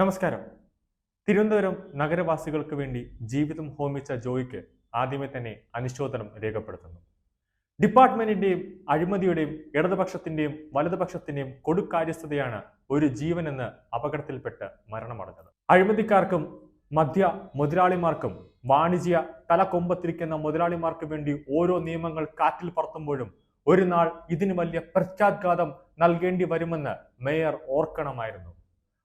നമസ്കാരം. തിരുവനന്തപുരം നഗരവാസികൾക്ക് വേണ്ടി ജീവിതം ഹോമിച്ച ജോയിക്ക് ആദ്യമേ തന്നെ അനുശോചനം രേഖപ്പെടുത്തുന്നു. ഡിപ്പാർട്ട്മെന്റിന്റെയും അഴിമതിയുടെയും ഇടതുപക്ഷത്തിന്റെയും വലതുപക്ഷത്തിന്റെയും കൊടുക്കാര്യസ്ഥതയാണ് ഒരു ജീവനെന്ന് അപകടത്തിൽപ്പെട്ട് മരണമടഞ്ഞത്. അഴിമതിക്കാർക്കും മധ്യ മുതലാളിമാർക്കും വാണിജ്യ തലക്കൊമ്പത്തിരിക്കുന്ന മുതലാളിമാർക്ക് വേണ്ടി ഓരോ നിയമങ്ങൾ കാറ്റിൽ പറത്തുമ്പോഴും ഒരു നാൾ ഇതിന് വലിയ പ്രത്യാഘാതം നൽകേണ്ടി വരുമെന്ന് മേയർ ഓർക്കണമായിരുന്നു.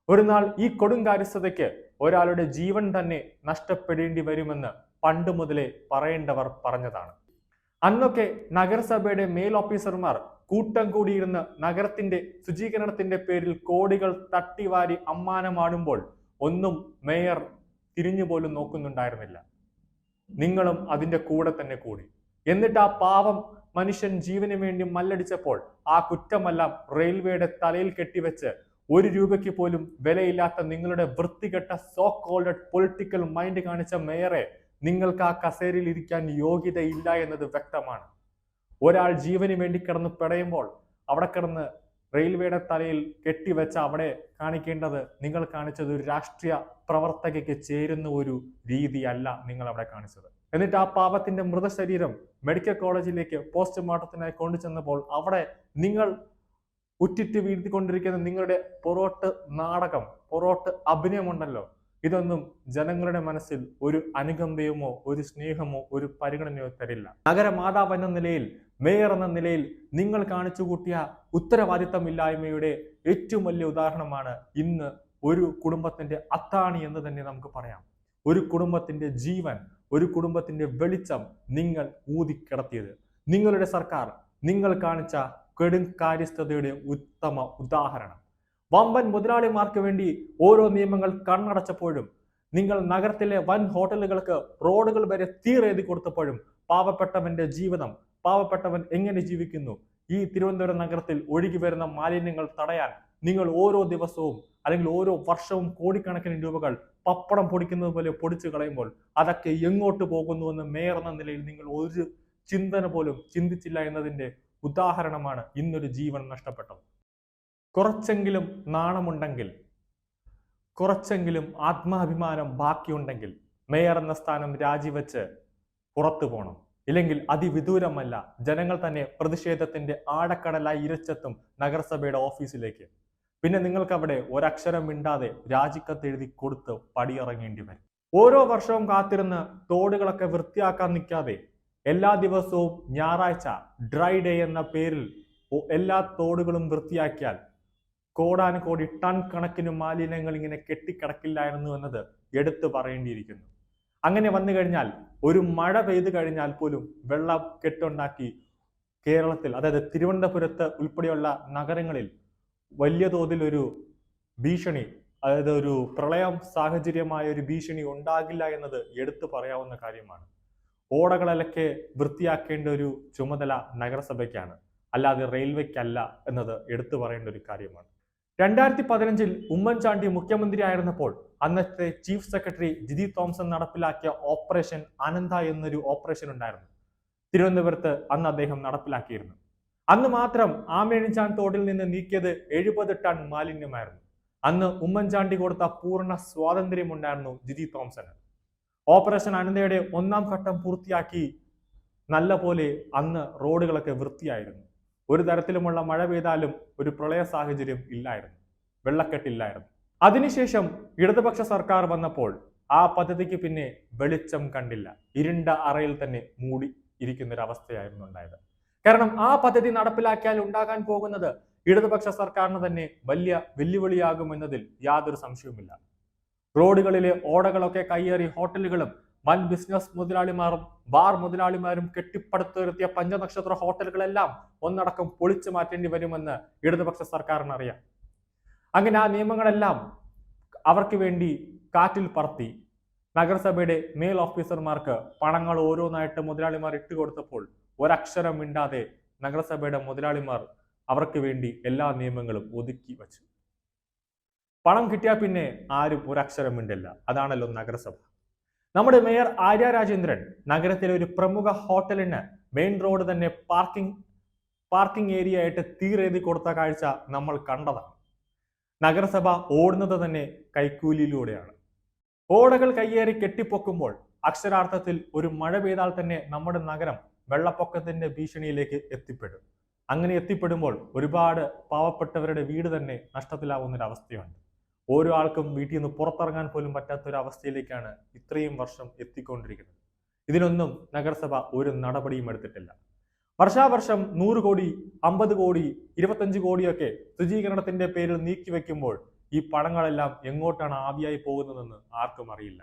ഒരു നാൾ ഈ കൊടുങ്കാര്യസ്ഥതയ്ക്ക് ഒരാളുടെ ജീവൻ തന്നെ നഷ്ടപ്പെടേണ്ടി വരുമെന്ന് പണ്ട് മുതലേ പറയേണ്ടവർ പറഞ്ഞതാണ്. അന്നൊക്കെ നഗരസഭയുടെ മേൽ ഓഫീസർമാർ കൂട്ടം കൂടിയിരുന്ന് നഗരത്തിന്റെ ശുചീകരണത്തിന്റെ പേരിൽ കോടികൾ തട്ടിവാരി അമ്മാനമാടുമ്പോൾ ഒന്നും മേയർ തിരിഞ്ഞുപോലും നോക്കുന്നുണ്ടായിരുന്നില്ല. നിങ്ങളും അതിന്റെ കൂടെ തന്നെ കൂടി. എന്നിട്ട് ആ പാവം മനുഷ്യൻ ജീവന് വേണ്ടി മല്ലടിച്ചപ്പോൾ ആ കുറ്റമെല്ലാം റെയിൽവേയുടെ തലയിൽ കെട്ടിവെച്ച് ഒരു രൂപയ്ക്ക് പോലും വിലയില്ലാത്ത നിങ്ങളുടെ വൃത്തികെട്ട സോ കോൾഡ് പൊളിറ്റിക്കൽ മൈൻഡ് കാണിച്ച മേയറെ നിങ്ങൾക്ക് ആ കസേരയിൽ ഇരിക്കാൻ യോഗ്യതയില്ല എന്നത് വ്യക്തമാണ്. ഒരാൾ ജീവന് വേണ്ടി കിടന്ന് പിടയുമ്പോൾ അവിടെ കിടന്ന് റെയിൽവേയുടെ തലയിൽ കെട്ടിവെച്ച അവിടെ കാണിക്കേണ്ടത് നിങ്ങൾ കാണിച്ചത് ഒരു രാഷ്ട്രീയ പ്രവർത്തകയ്ക്ക് ചേരുന്ന ഒരു രീതിയല്ല നിങ്ങൾ അവിടെ കാണിച്ചത്. എന്നിട്ട് ആ പാപത്തിന്റെ മൃതശരീരം മെഡിക്കൽ കോളേജിലേക്ക് പോസ്റ്റ്മോർട്ടത്തിനായി കൊണ്ടുചെന്നപ്പോൾ അവിടെ നിങ്ങൾ ഉറ്റിറ്റ് വീഴ്ത്തിക്കൊണ്ടിരിക്കുന്ന നിങ്ങളുടെ പൊറോട്ട് നാടകം പൊറോട്ട് അഭിനയമുണ്ടല്ലോ. ഇതൊന്നും ജനങ്ങളുടെ മനസ്സിൽ ഒരു അനുകമ്പയുമോ ഒരു സ്നേഹമോ ഒരു പരിഗണനയോ തരില്ല. നഗരമാതാവ് എന്ന നിലയിൽ മേയർ എന്ന നിലയിൽ നിങ്ങൾ കാണിച്ചു കൂട്ടിയ ഉത്തരവാദിത്തമില്ലായ്മയുടെ ഏറ്റവും വലിയ ഉദാഹരണമാണ് ഇന്ന് ഒരു കുടുംബത്തിന്റെ അത്താണി എന്ന് തന്നെ നമുക്ക് പറയാം. ഒരു കുടുംബത്തിന്റെ ജീവൻ ഒരു കുടുംബത്തിന്റെ വെളിച്ചം നിങ്ങൾ ഊതിക്കിടത്തിയത്. നിങ്ങളുടെ സർക്കാർ നിങ്ങൾ കാണിച്ച കെടുംകാര്യസ്ഥതയുടെ ഉത്തമ ഉദാഹരണം. വമ്പൻ മുതലാളിമാർക്ക് വേണ്ടി ഓരോ നിയമങ്ങൾ കണ്ണടച്ചപ്പോഴും നിങ്ങൾ നഗരത്തിലെ വൻ ഹോട്ടലുകൾക്ക് റോഡുകൾ വരെ തീറെഴുതി കൊടുത്തപ്പോഴും പാവപ്പെട്ടവന്റെ ജീവിതം പാവപ്പെട്ടവൻ എങ്ങനെ ജീവിക്കുന്നു? ഈ തിരുവനന്തപുരം നഗരത്തിൽ ഒഴുകി വരുന്ന മാലിന്യങ്ങൾ തടയാൻ നിങ്ങൾ ഓരോ ദിവസവും അല്ലെങ്കിൽ ഓരോ വർഷവും കോടിക്കണക്കിന് രൂപകൾ പപ്പടം പൊടിക്കുന്നത് പോലെ പൊടിച്ചു കളയുമ്പോൾ അതൊക്കെ എങ്ങോട്ട് പോകുന്നുവെന്ന് മേയർ എന്ന നിലയിൽ നിങ്ങൾ ഒരു ചിന്തന പോലും ചിന്തിച്ചില്ല എന്നതിന്റെ ഉദാഹരണമാണ് ഇന്നൊരു ജീവൻ നഷ്ടപ്പെട്ടത്. കുറച്ചെങ്കിലും നാണമുണ്ടെങ്കിൽ കുറച്ചെങ്കിലും ആത്മാഭിമാനം ബാക്കിയുണ്ടെങ്കിൽ മേയർ എന്ന സ്ഥാനം രാജിവെച്ച് പുറത്തു പോകണം ഇല്ലെങ്കിൽ അതിവിദൂരമല്ല ജനങ്ങൾ തന്നെ പ്രതിഷേധത്തിന്റെ ആഴക്കടലായി ഇരച്ചെത്തും നഗരസഭയുടെ ഓഫീസിലേക്ക്. പിന്നെ നിങ്ങൾക്കവിടെ ഒരക്ഷരം മിണ്ടാതെ രാജിക്കത്ത് എഴുതി കൊടുത്ത് പടിയിറങ്ങേണ്ടി വരും. ഓരോ വർഷവും കാത്തിരുന്ന് തോടുകളൊക്കെ വൃത്തിയാക്കാൻ നിൽക്കാതെ എല്ലാ ദിവസവും ഞായറാഴ്ച ഡ്രൈ ഡേ എന്ന പേരിൽ എല്ലാ തോടുകളും വൃത്തിയാക്കിയാൽ കോടാനുകോടി ടൺ കണക്കിന് മാലിന്യങ്ങൾ ഇങ്ങനെ കെട്ടിക്കിടക്കില്ലായിരുന്നു എന്നത് എടുത്തു പറയേണ്ടിയിരിക്കുന്നു. അങ്ങനെ വന്നു കഴിഞ്ഞാൽ ഒരു മഴ പെയ്തു കഴിഞ്ഞാൽ പോലും വെള്ളം കെട്ടുണ്ടാക്കി കേരളത്തിൽ അതായത് തിരുവനന്തപുരത്ത് ഉൾപ്പെടെയുള്ള നഗരങ്ങളിൽ വലിയ തോതിൽ ഒരു ഭീഷണി അതായത് ഒരു പ്രളയം സാഹചര്യമായ ഒരു ഭീഷണി ഉണ്ടാകില്ല എന്നത് എടുത്തു പറയാവുന്ന കാര്യമാണ്. ഓടകളൊക്കെ വൃത്തിയാക്കേണ്ട ഒരു ചുമതല നഗരസഭയ്ക്കാണ്. അല്ലാതെ റെയിൽവേക്കല്ല എന്നത് എടുത്തു പറയേണ്ട ഒരു കാര്യമാണ്. രണ്ടായിരത്തി പതിനഞ്ചിൽ ഉമ്മൻചാണ്ടി മുഖ്യമന്ത്രിയായിരുന്നപ്പോൾ അന്നത്തെ ചീഫ് സെക്രട്ടറി ജിതി തോംസൺ നടപ്പിലാക്കിയ ഓപ്പറേഷൻ അനന്ത എന്നൊരു ഓപ്പറേഷൻ ഉണ്ടായിരുന്നു. തിരുവനന്തപുരത്ത് അന്ന് അദ്ദേഹം നടപ്പിലാക്കിയിരുന്നു. അന്ന് മാത്രം ആമേണിച്ചാൻ തോടിൽ നിന്ന് നീക്കിയത് എഴുപത് ടൺ മാലിന്യമായിരുന്നു. അന്ന് ഉമ്മൻചാണ്ടി കൊടുത്ത പൂർണ സ്വാതന്ത്ര്യം ഉണ്ടായിരുന്നു ജിതി തോംസന് ഓപ്പറേഷൻ അനന്തയുടെ ഒന്നാം ഘട്ടം പൂർത്തിയാക്കി നല്ല പോലെ അന്ന് റോഡുകളൊക്കെ വൃത്തിയായിരുന്നു. ഒരു തരത്തിലുമുള്ള മഴ പെയ്താലും ഒരു പ്രളയ സാഹചര്യം ഇല്ലായിരുന്നു. വെള്ളക്കെട്ടില്ലായിരുന്നു. അതിനുശേഷം ഇടതുപക്ഷ സർക്കാർ വന്നപ്പോൾ ആ പദ്ധതിക്ക് പിന്നെ വെളിച്ചം കണ്ടില്ല. ഇരുണ്ട അറയിൽ തന്നെ മൂടി ഇരിക്കുന്ന ഒരു അവസ്ഥയായിരുന്നു ഉണ്ടായത്. കാരണം ആ പദ്ധതി നടപ്പിലാക്കിയാൽ ഉണ്ടാകാൻ പോകുന്നത് ഇടതുപക്ഷ സർക്കാരിന് തന്നെ വലിയ വെല്ലുവിളിയാകുമെന്നതിൽ യാതൊരു സംശയവുമില്ല. റോഡുകളിലെ ഓടകളൊക്കെ കയ്യേറി ഹോട്ടലുകളും വൻ ബിസിനസ് മുതലാളിമാരും ബാർ മുതലാളിമാരും കെട്ടിപ്പടുത്തുയർത്തിയ പഞ്ചനക്ഷത്ര ഹോട്ടലുകളെല്ലാം ഒന്നടക്കം പൊളിച്ചു മാറ്റേണ്ടി വരുമെന്ന് ഇടതുപക്ഷ സർക്കാരിന് അറിയാം അങ്ങനെ ആ നിയമങ്ങളെല്ലാം അവർക്ക് വേണ്ടി കാറ്റിൽ പറത്തി നഗരസഭയുടെ മേൽ ഓഫീസർമാർക്ക് പണങ്ങൾ ഓരോന്നായിട്ട് മുതലാളിമാർ ഇട്ടുകൊടുത്തപ്പോൾ ഒരക്ഷരം മിണ്ടാതെ നഗരസഭയുടെ മുതലാളിമാർ അവർക്ക് വേണ്ടി എല്ലാ നിയമങ്ങളും ഒതുക്കി വച്ചു. പണം കിട്ടിയാൽ പിന്നെ ആരും ഒരക്ഷരം മിണ്ടില്ല. അതാണല്ലോ നഗരസഭ. നമ്മുടെ മേയർ ആര്യ രാജേന്ദ്രൻ നഗരത്തിലെ ഒരു പ്രമുഖ ഹോട്ടലിന് മെയിൻ റോഡ് തന്നെ പാർക്കിംഗ് പാർക്കിംഗ് ഏരിയ ആയിട്ട് തീരെഴുതി കൊടുത്ത കാഴ്ച നമ്മൾ കണ്ടതാണ്. നഗരസഭ ഓടുന്നത് തന്നെ കൈക്കൂലിയിലൂടെയാണ്. ഓടകൾ കയ്യേറി കെട്ടിപ്പൊക്കുമ്പോൾ അക്ഷരാർത്ഥത്തിൽ ഒരു മഴ പെയ്താൽ തന്നെ നമ്മുടെ നഗരം വെള്ളപ്പൊക്കത്തിന്റെ ഭീഷണിയിലേക്ക് എത്തിപ്പെടും. അങ്ങനെ എത്തിപ്പെടുമ്പോൾ ഒരുപാട് പാവപ്പെട്ടവരുടെ വീട് തന്നെ നഷ്ടത്തിലാവുന്നൊരവസ്ഥയുണ്ട്. ഓരോ ആൾക്കും വീട്ടിൽ നിന്ന് പുറത്തിറങ്ങാൻ പോലും പറ്റാത്ത ഒരു അവസ്ഥയിലേക്കാണ് ഇത്രയും വർഷം എത്തിക്കൊണ്ടിരിക്കുന്നത്. ഇതിനൊന്നും നഗരസഭ ഒരു നടപടിയും എടുത്തിട്ടില്ല. വർഷാവർഷം നൂറ് കോടി അമ്പത് കോടി ഇരുപത്തഞ്ച് കോടിയൊക്കെ ശുചീകരണത്തിന്റെ പേരിൽ നീക്കി നീക്കിവെക്കുമ്പോൾ ഈ പണങ്ങളെല്ലാം എങ്ങോട്ടാണ് ആവിയായി പോകുന്നതെന്ന് ആർക്കും അറിയില്ല.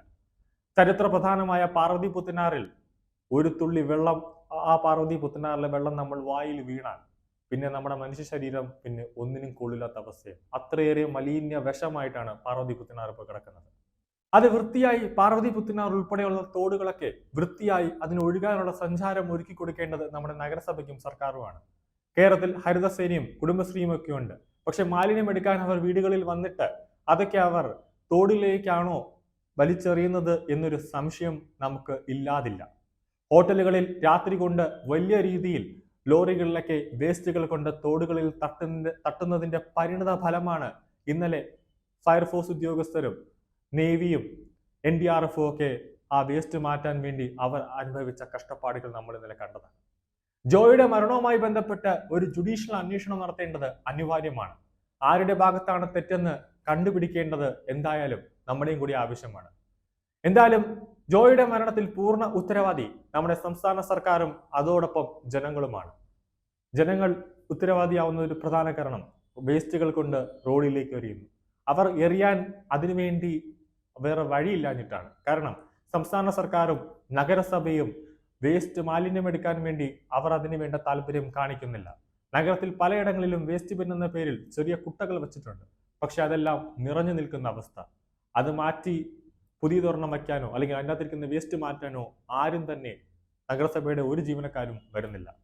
ചരിത്ര പ്രധാനമായ പാർവതി പുത്തനാറിൽ ഒരു തുള്ളി വെള്ളം ആ പാർവതി പുത്തനാറിലെ വെള്ളം നമ്മൾ വായിൽ വീണാൽ പിന്നെ നമ്മുടെ മനുഷ്യ ശരീരം പിന്നെ ഒന്നിനും കൊള്ളില്ലാത്ത അവസ്ഥയാണ്. അത്രയേറെ മലിന്യ വിഷമായിട്ടാണ് പാർവതി പുത്തനാർ ഇപ്പോൾ കിടക്കുന്നത്. അത് വൃത്തിയായി പാർവതി പുത്തനാർ ഉൾപ്പെടെയുള്ള തോടുകളൊക്കെ വൃത്തിയായി അതിന് ഒഴുകാനുള്ള സഞ്ചാരം ഒരുക്കി കൊടുക്കേണ്ടത് നമ്മുടെ നഗരസഭയ്ക്കും സർക്കാരുമാണ്. കേരളത്തിൽ ഹരിതസേനയും കുടുംബശ്രീയും ഒക്കെ ഉണ്ട്. പക്ഷെ മാലിന്യം എടുക്കാൻ അവർ വീടുകളിൽ വന്നിട്ട് അതൊക്കെ അവർ തോടിലേക്കാണോ വലിച്ചെറിയുന്നത് എന്നൊരു സംശയം നമുക്ക് ഇല്ലാതില്ല. ഹോട്ടലുകളിൽ രാത്രി കൊണ്ട് വലിയ രീതിയിൽ ലോറികളിലൊക്കെ വേസ്റ്റുകൾ കൊണ്ട് തോടുകളിൽ തട്ടുന്ന തട്ടുന്നതിന്റെ പരിണിത ഫലമാണ് ഇന്നലെ ഫയർഫോഴ്സ് ഉദ്യോഗസ്ഥരും നേവിയും എൻ ഡി ആർ എഫും ഒക്കെ ആ വേസ്റ്റ് മാറ്റാൻ വേണ്ടി അവർ അനുഭവിച്ച കഷ്ടപ്പാടുകൾ നമ്മൾ ഇന്നലെ കണ്ടത് ജോയുടെ മരണവുമായി ബന്ധപ്പെട്ട് ഒരു ജുഡീഷ്യൽ അന്വേഷണം നടത്തേണ്ടത് അനിവാര്യമാണ്. ആരുടെ ഭാഗത്താണ് തെറ്റെന്ന് കണ്ടുപിടിക്കേണ്ടത് എന്തായാലും നമ്മുടെയും കൂടി ആവശ്യമാണ്. എന്തായാലും ജോയുടെ മരണത്തിൽ പൂർണ ഉത്തരവാദി നമ്മുടെ സംസ്ഥാന സർക്കാരും അതോടൊപ്പം ജനങ്ങളുമാണ്. ജനങ്ങൾ ഉത്തരവാദിയാവുന്ന ഒരു പ്രധാന കാരണം. വേസ്റ്റുകൾ കൊണ്ട് റോഡിലേക്ക് എറിയുന്നു. അവർ എറിയാൻ അതിനുവേണ്ടി വേറെ വഴിയില്ലാഞ്ഞിട്ടാണ്. കാരണം സംസ്ഥാന സർക്കാരും നഗരസഭയും വേസ്റ്റ് മാലിന്യം എടുക്കാൻ വേണ്ടി അവർ അതിനു വേണ്ട താല്പര്യം കാണിക്കുന്നില്ല. നഗരത്തിൽ പലയിടങ്ങളിലും വേസ്റ്റ് ബിൻ എന്ന പേരിൽ ചെറിയ കുട്ടകൾ വെച്ചിട്ടുണ്ട്. പക്ഷെ അതെല്ലാം നിറഞ്ഞു നിൽക്കുന്ന അവസ്ഥ. അത് മാറ്റി പുതിയതൊരെണ്ണം വയ്ക്കാനോ അല്ലെങ്കിൽ അതിനകത്തിരിക്കുന്ന വേസ്റ്റ് മാറ്റാനോ ആരും തന്നെ നഗരസഭയുടെ ഒരു ജീവനക്കാരും വരുന്നില്ല.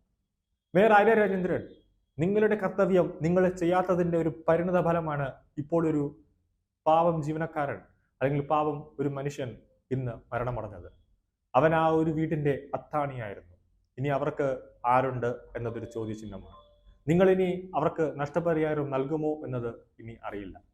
മേയർ ആര്യ രാജേന്ദ്രൻ നിങ്ങളുടെ കർത്തവ്യം നിങ്ങൾ ചെയ്യാത്തതിന്റെ ഒരു പരിണിത ഫലമാണ് ഇപ്പോൾ ഒരു പാവം ജീവനക്കാരൻ അല്ലെങ്കിൽ പാവം ഒരു മനുഷ്യൻ ഇന്ന് മരണമടഞ്ഞത്. അവൻ ആ ഒരു വീടിന്റെ അത്താണിയായിരുന്നു. ഇനി അവർക്ക് ആരുണ്ട് എന്നതൊരു ചോദ്യചിഹ്നമാണ്. നിങ്ങളിനി അവർക്ക് നഷ്ടപരിഹാരം നൽകുമോ എന്നത് ഇനി അറിയില്ല.